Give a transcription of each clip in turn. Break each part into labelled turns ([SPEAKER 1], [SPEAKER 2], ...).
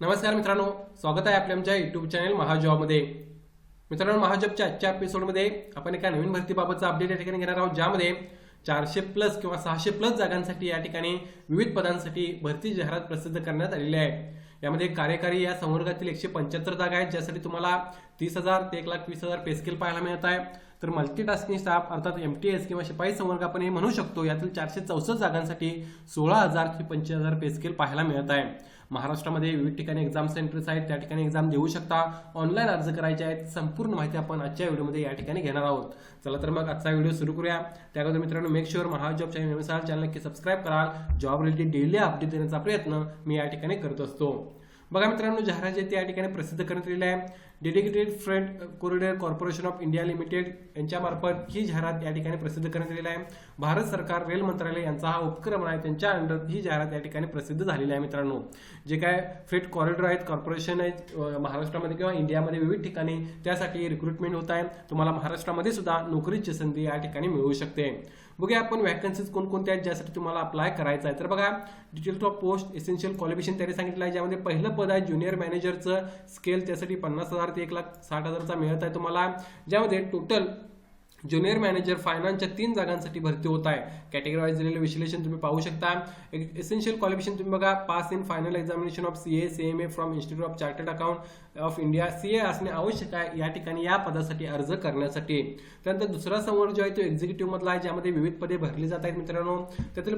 [SPEAKER 1] नमस्कार मित्रांनो स्वागत आहे आपल्या आमच्या युट्यूब चॅनल महाजॉबमध्ये. मित्रांनो महाजॉबच्या आजच्या एपिसोडमध्ये आपण एका नवीन भरतीबाबतचा अपडेट या ठिकाणी घेणार आहोत ज्यामध्ये चारशे प्लस किंवा सहाशे प्लस जागांसाठी या ठिकाणी विविध पदांसाठी भरती जाहिरात प्रसिद्ध करण्यात आलेली आहे. यामध्ये कार्यकारी या संवर्गातील एकशे पंच्याहत्तर जागा आहेत ज्यासाठी तुम्हाला तीस हजार ते एक लाख वीस हजार पेस्केल पाहायला मिळत आहे. तर मल्टीटास्किंग स्टाफ अर्थात एम टी एस किंवा शिपाई संवर्ग आपण हे म्हणू शकतो यातील चारशे चौसष्ट जागांसाठी सोळा हजार ते पंचवीस हजार पेस्केल पाहायला मिळत आहे. महाराष्ट्रामध्ये विविध ठिकाणी एक्झाम सेंटर्स आहेत त्या ठिकाणी एक्झाम देऊ शकता. ऑनलाईन अर्ज करायचे आहेत संपूर्ण माहिती आपण आजच्या व्हिडिओमध्ये या ठिकाणी घेणार आहोत. चला तर मग आजचा व्हिडिओ सुरू करूया. त्याबद्दल मित्रांनो make sure Mahajob channel channel नक्की सबस्क्राईब कराल. जॉब रिलेटेड डेली अपडेट देण्याचा प्रयत्न मी या ठिकाणी करत असतो. बघा मित्रांनो जाहिरात जे या ठिकाणी प्रसिद्ध करण्यात आलेली आहे. Dedicated front corridor corporation of India limited यांच्यामार्फत ही जाहिरात या ठिकाणी प्रसिद्ध करण्यात आलेली आहे. भारत सरकार रेल मंत्रालय यांचा हा उपक्रम आहे. त्यांच्या अंडर ही जाहिरात या ठिकाणी प्रसिद्ध झालेली आहे मित्रांनो. जे काय फ्रेट कॉरिडॉर आहेत कॉर्पोरेशन आहेत महाराष्ट्रामध्ये किंवा इंडियामध्ये विविध ठिकाणी त्यासाठी रिक्रुटमेंट होत आहे. तुम्हाला महाराष्ट्रामध्ये सुद्धा नोकरीची संधी या ठिकाणी मिळू शकते. बघूया आपण वॅकन्सीज कोणकोणत्या आहेत ज्यासाठी तुम्हाला अप्लाय करायचं आहे. तर बघा details of post essential qualification त्यांनी सांगितलं आहे ज्यामध्ये पहिलं पद आहे ज्युनियर मॅनेजरचं स्केल त्यासाठी पन्नास हजार ते एक लाख साठ हजारचा मिळत आहे तुम्हाला. ज्यामध्ये टोटल ज्युनियर मॅनेजर फायनान्सच्या तीन जागांसाठी भरती होत आहे. कॅटेगरी वाईज दिलेलं विश्लेषण तुम्ही पाहू शकता. एसेन्शियल क्वालिफिकेशन तुम्ही बघा. Pass in final examination of C A C M A from institute of chartered account of India C A असणे आवश्यक आहे या ठिकाणी या पदासाठी अर्ज करण्यासाठी. त्यानंतर दुसरा संवर्ग जो आहे तो एक्झिक्युटिव्ह मधला आहे ज्यामध्ये विविध पदे भरली जात आहेत मित्रांनो. त्यातील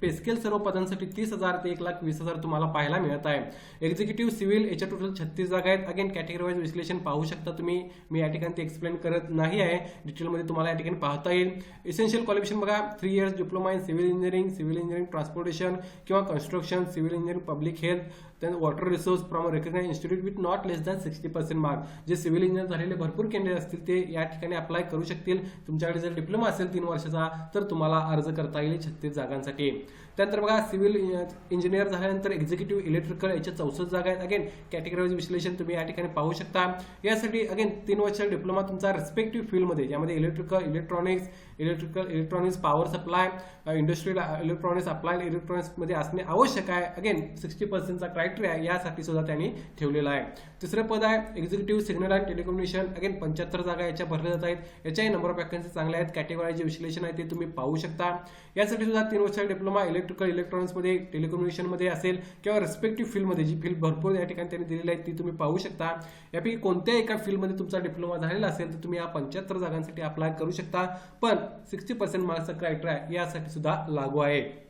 [SPEAKER 1] पेस्केल सर्व पदांसाठी तीस हजार ते एक लाख वीस हजार तुम्हाला पाहायला मिळत आहे. एक्झिक्युटिव्ह सिव्हिल याच्या टोटल छत्तीस जागा आहेत. अगेन कॅटेगरी वाईज विश्लेषण पाहू शकता तुम्ही. मी या ठिकाणी ते एक्सप्लेन करत नाही आहे. डिटेलमध्ये तुम्हाला या ठिकाणी पाहता येईल. इसेन्शियल क्वालिफिकेशन बघा. Three years diploma in civil engineering civil engineering transportation किंवा construction civil engineering public health then water resource from recognise institute with not less than sixty percent mark जे सिव्हिल इंजिनियर झालेले भरपूर candidate असतील ते या ठिकाणी apply करू शकतील. तुमच्याकडे जर डिप्लोमा असेल तीन वर्षाचा तर तुम्हाला अर्ज करता येईल छत्तीस जागांसाठी. त्यानंतर बघा सिव्हिल इंजिनियर झाल्यानंतर एक्झिक्युटिव्ह इलेक्ट्रिकल याच्या चौसष्ट जागा आहेत. अगेन कॅटेगरीज विश्लेषण तुम्ही या ठिकाणी पाहू शकता. यासाठी अगेन तीन वर्षाचा डिप्लोमा तुमचा रेस्पेक्टिव्ह फील्डमध्ये ज्यामध्ये electrical electronics electrical electronics power supply industrial electronics apply इलेक्ट्रॉनिक्समध्ये असणे आवश्यक आहे. अगेन सिक्स्टी पर्सेंटचा क्रायटेरिया यासाठी सुद्धा त्यांनी ठेवलेला आहे. तिसरं पद आहे executive signal and telecommunication again पंच्याहत्तर जागा याच्या भरल्या जात आहेत. याच्याही नंबर ऑफ वॅकन्सी चांगल्या आहेत. कॅटेगरी जे विश्लेषण आहे ते तुम्ही पाहू शकता. यासाठी सुद्धा तीन वर्षाचा डिप्लोमा इलेक्ट्रिकल इलेक्ट्रॉनिक्समध्ये टेलिकम्युनिकेशनमध्ये असेल किंवा रेस्पेक्टिव्ह फील्डमध्ये जी फील्ड भरपूर या ठिकाणी त्यांनी दिलेली आहे ती तुम्ही पाहू शकता. यापैकी कोणत्याही एका फील्डमध्ये तुमचा डिप्लोमा झालेला असेल तर तुम्ही या पंच्याहत्तर जागांसाठी अप्लाय करू शकता. पण सिक्स्टी पर्सेंट मार्क्सचा क्रायटेरिया यासाठी सुद्धा लागू आहे.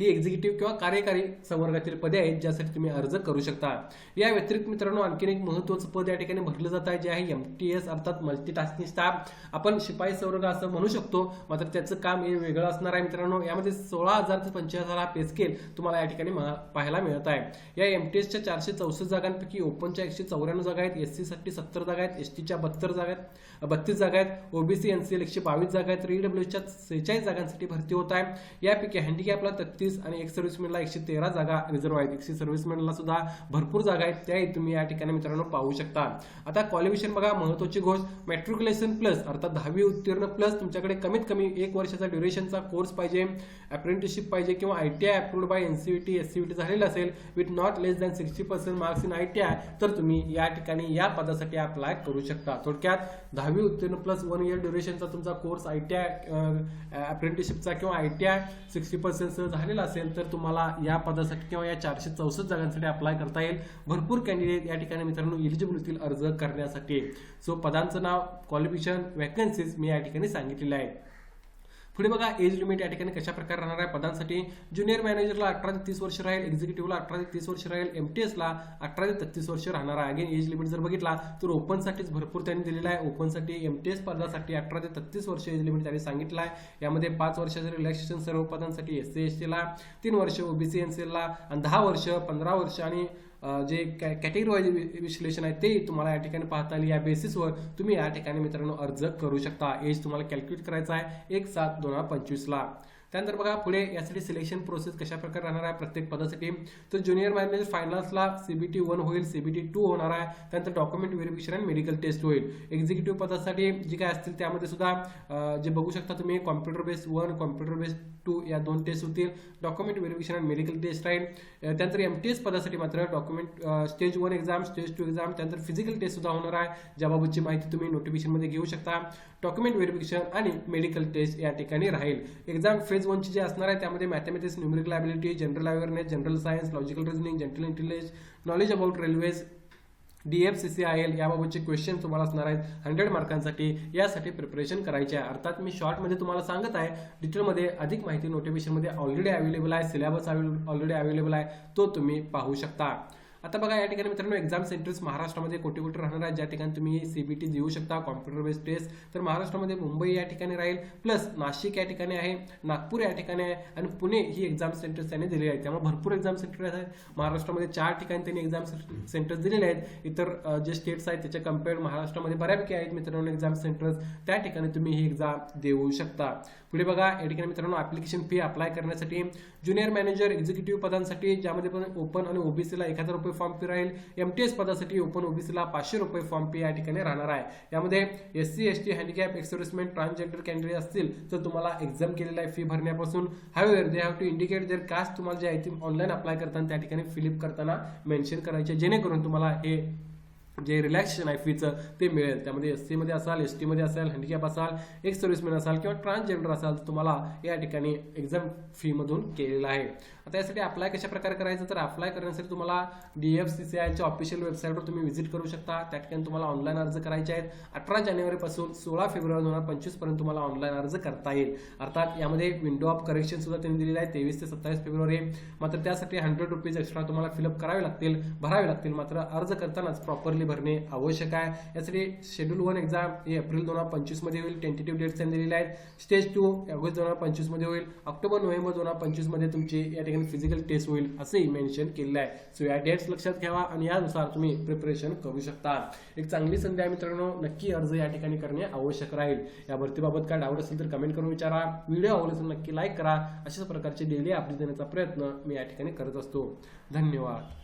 [SPEAKER 1] ही एक्झिक्युटिव्ह किंवा कार्यकारी संवर्गातील पदे आहेत ज्यासाठी तुम्ही अर्ज करू शकता. या व्यतिरिक्त मित्रांनो आणखीन एक महत्त्वाचं पद या ठिकाणी भरलं जात आहे जे आहे एम टी एस अर्थात मल्टीटास्किंग स्टाफ आपण शिपाई संवर्ग असं म्हणू शकतो मात्र त्याचं काम हे वेगळं असणार आहे मित्रांनो. यामध्ये सोळा हजार ते पंचवीस हजार हा पे स्केल तुम्हाला या ठिकाणी महा- पाहायला मिळत आहे. या एम टी एसच्या चारशे चौसष्ट जागांपैकी ओपनच्या एकशे चौऱ्याण्णव जागा आहेत एस सीसाठी सत्तर जागा आहेत एस टीच्या बत्तर जागा आहेत बत्तीस जागा आहेत ओबीसी एन सी एल एकशे बावीस जागा आहेत ईडब्ल्यूच्या सेहेचाळीस जागांसाठी भरती होत आहे. यापैकी हँडिकॅपला तेहतीस आणि एक सर्व्हिसमॅनला एकशे तेरा जागा रिझर्व आहेत एकशे सर्व्हिसमॅनला सुद्धा भरपूर जागा आहेत त्याही तुम्ही या ठिकाणी मित्रांनो पाहू शकता. आता क्वालिफिकेशन बघा महत्वाची गोष्ट मॅट्रिक्युलेशन प्लस अर्थात दहावी उत्तीर्ण प्लस तुमच्याकडे कमीत कमी एक वर्षाचा ड्युरेशनचा कोर्स पाहिजे अप्रेंटिसशिप पाहिजे किंवा I T I approved by NCET SCET झालेला असेल with not less than sixty percent marks in I T I तर तुम्ही या ठिकाणी या पदासाठी अप्लाय करू शकता. थोडक्यात दहावी उत्तीर्ण प्लस वन इयर ड्युरेशनचा तुमचा कोर्स आय टी आय अप्रेंटिसशिपचा किंवा I T I sixty percent झालेला असेल तर तुम्हाला या पदासाठी किंवा या चारशे चौसष्ट जागांसाठी अप्लाय करता येईल. भरपूर कॅन्डिडेट या ठिकाणी मित्रांनो इलिजिबल होतील अर्ज करण्यासाठी. सो पदांचं नाव क्वालिफिकेशन वॅकन्सीज मी या ठिकाणी सांगितलेलं आहे पुढे बघा एज लिमिट या ठिकाणी कशा प्रकारे राहणार आहे? पदांसाठी ज्युनियर मॅनेजरला अठरा ते तीस वर्ष राहील एक्झिक्युटिव्हला अठरा ते तीस वर्ष राहील एमटीएसला अठरा ते तत्तीस वर्ष राहणार आहे. अगेन एज लिमिट जर बघितला तर ओपनसाठीच भरपूर त्यांनी दिलेला आहे. ओपनसाठी एमटीएस पदासाठी अठरा ते तत्तीस वर्ष एज लिमिट त्यांनी सांगितलं आहे. यामध्ये पाच वर्षाचं रिलॅक्सेशन सर्व पदांसाठी एस सी एस टीला तीन वर्ष ओबीसी एन सी एलला आणि दहा वर्ष पंधरा वर्ष आणि जे कॅटेगरी वाईज विश्लेषण आहे ते तुम्हाला या ठिकाणी पाहता येईल या बेसिसवर तुम्ही या ठिकाणी मित्रांनो अर्ज करू शकता. एज तुम्हाला कॅल्क्युलेट करायचा आहे. एक सात दोन हजार पंचवीसला. त्यानंतर बघा पुढे यासाठी सिलेक्शन प्रोसेस कशा प्रकारे राहणार आहे प्रत्येक पदासाठी. तर ज्युनियर मॅनेजर फायनल्सला सीबीटी वन होईल सीबीटी टू होणार आहे. त्यानंतर डॉक्युमेंट व्हेरिफिकेशन आणि मेडिकल टेस्ट होईल. एक्झिक्युटिव्ह पदासाठी जे काय असतील त्यामध्ये सुद्धा जे बघू शकता तुम्ही computer based one computer based two या दोन टेस्ट होतील. डॉक्युमेंट व्हेरिफिकेशन आणि मेडिकल टेस्ट राहील त्यानंतर एम टी एस पदासाठी मात्र document stage one exam stage two exam त्यानंतर फिजिकल टेस्ट सुद्धा होणार आहे. ज्याबाबतची माहिती तुम्ही नोटिफिकेशनमध्ये घेऊ शकता. डॉक्युमेंट व्हेरिफिकेशन आणि मेडिकल टेस्ट या ठिकाणी राहील. एक्झाम फेज वनची जे असणार आहे त्यामध्ये mathematics numerical ability general awareness general science logical reasoning general intelligence knowledge about railways D F C C I L याबाबतचे क्वेश्चन तुम्हाला असणार आहेत हंड्रेड मार्कांसाठी यासाठी प्रिपरेशन करायचे आहे. अर्थात मी शॉर्टमध्ये तुम्हाला सांगत आहे डिटेलमध्ये अधिक माहिती नोटिफिकेशनमध्ये ऑलरेडी अवेलेबल आहे सिलेबस ऑलरेडी अवेलेबल आहे तो तुम्ही पाहू शकता. आता बघा या ठिकाणी मित्रांनो एक्झाम सेंटर्स महाराष्ट्रामध्ये कोटी कोटी राहणार आहेत. ज्या ठिकाणी तुम्ही सीबीटी देऊ शकता कॉम्प्युटर बेस्ड टेस्ट तर महाराष्ट्रामध्ये मुंबई या ठिकाणी राहील प्लस नाशिक या ठिकाणी आहे नागपूर या ठिकाणी आहे आणि पुणे ही एक्झाम सेंटर्स त्यांनी दिलेली आहेत. त्यामुळे भरपूर एक्झाम सेंटर आहेत. महाराष्ट्रामध्ये चार ठिकाणी त्यांनी एक्झाम सेंटर्स दिलेले आहेत. इतर जे स्टेट्स आहेत त्याच्या कंपेअर महाराष्ट्रामध्ये बऱ्यापैकी आहेत मित्रांनो एक्झाम सेंटर्स त्या ठिकाणी तुम्ही ही एक्झाम देऊ शकता. पुढे बघा या ठिकाणी मित्रांनो ऍप्लिकेशन फी अप्लाय करण्यासाठी ज्युनियर मॅनेजर एक्झिक्युटिव्ह पदांसाठी ज्यामध्ये पण ओपन आणि ओबीसीला एक हजार रुपये फॉर्म फी राहील. एमटीएस पदासाठी ओपन ओबीसीला पाचशे रुपये फॉर्म फी या ठिकाणी राहणार आहे. यामध्ये S C S T handicap exservicemen transgender candidate असतील तर तुम्हाला एक्झाम केलेला आहे फी भरण्यापासून. However they have to indicate their caste तुम्हाला जे आहे ती ऑनलाईन अप्लाय करताना त्या ठिकाणी फिलिप करताना मेन्शन करायचे जेणेकरून तुम्हाला हे जे रिलॅक्सेशन आहे फीचं ते मिळेल. त्यामध्ये एस सीमध्ये असाल एस टीमध्ये असाल हँडिकॅप असाल एक्स सर्व्हिसमॅन असाल किंवा ट्रान्सजेंडर असाल तर तुम्हाला या ठिकाणी एक्झाम फीमधून केलेलं आहे. आता यासाठी अप्लाय कशा प्रकारे करायचं? तर अप्लाय करण्यासाठी तुम्हाला डी एफ सी सी आयच्या ऑफिशियल वेबसाईटवर तुम्ही व्हिजिट करू शकता. त्या ठिकाणी तुम्हाला ऑनलाईन अर्ज करायचे आहेत. अठरा जानेवारीपासून सोळा फेब्रुवारी दोन हजार पंचवीसपर्यंत तुम्हाला ऑनलाईन अर्ज करता येईल. अर्थात यामध्ये विंडो ऑफ करेक्शन सुद्धा त्यांनी दिलेलं आहे. तेवीस ते सत्तावीस फेब्रुवारी. मात्र त्यासाठी हंड्रेड रुपीज एक्स्ट्रा तुम्हाला फिलअप करावे लागतील भरावे लागतील. मात्र अर्ज करतानाच प्रॉपरली भरणे आवश्यक आहे. यासाठी शेड्यूल वन एक्झाम ही एप्रिल दोन हजार पंचवीसमध्ये होईल. टेंटेटिव्ह डेट्स त्यांनी दिलेले आहेत. स्टेज टू ऑगस्ट दोन हजार पंचवीसमध्ये होईल. ऑक्टोबर नोव्हेंबर दोन हजार पंचवीसमध्ये तुमची या ठिकाणी फिजिकल टेस्ट होईल असंही मेन्शन केलेलं आहे. सो या डेट्स लक्षात ठेवा आणि यानुसार तुम्ही प्रिपरेशन करू शकता. एक चांगली संधी आहे मित्रांनो. नक्की अर्ज या ठिकाणी करणे आवश्यक राहील. या भरतीबाबत काय डाऊट असेल तर कमेंट करून विचारा. व्हिडिओ आवडला असेल नक्की लाईक करा. अशाच प्रकारचे डेली अपडेट देण्याचा प्रयत्न मी या ठिकाणी करत असतो. धन्यवाद.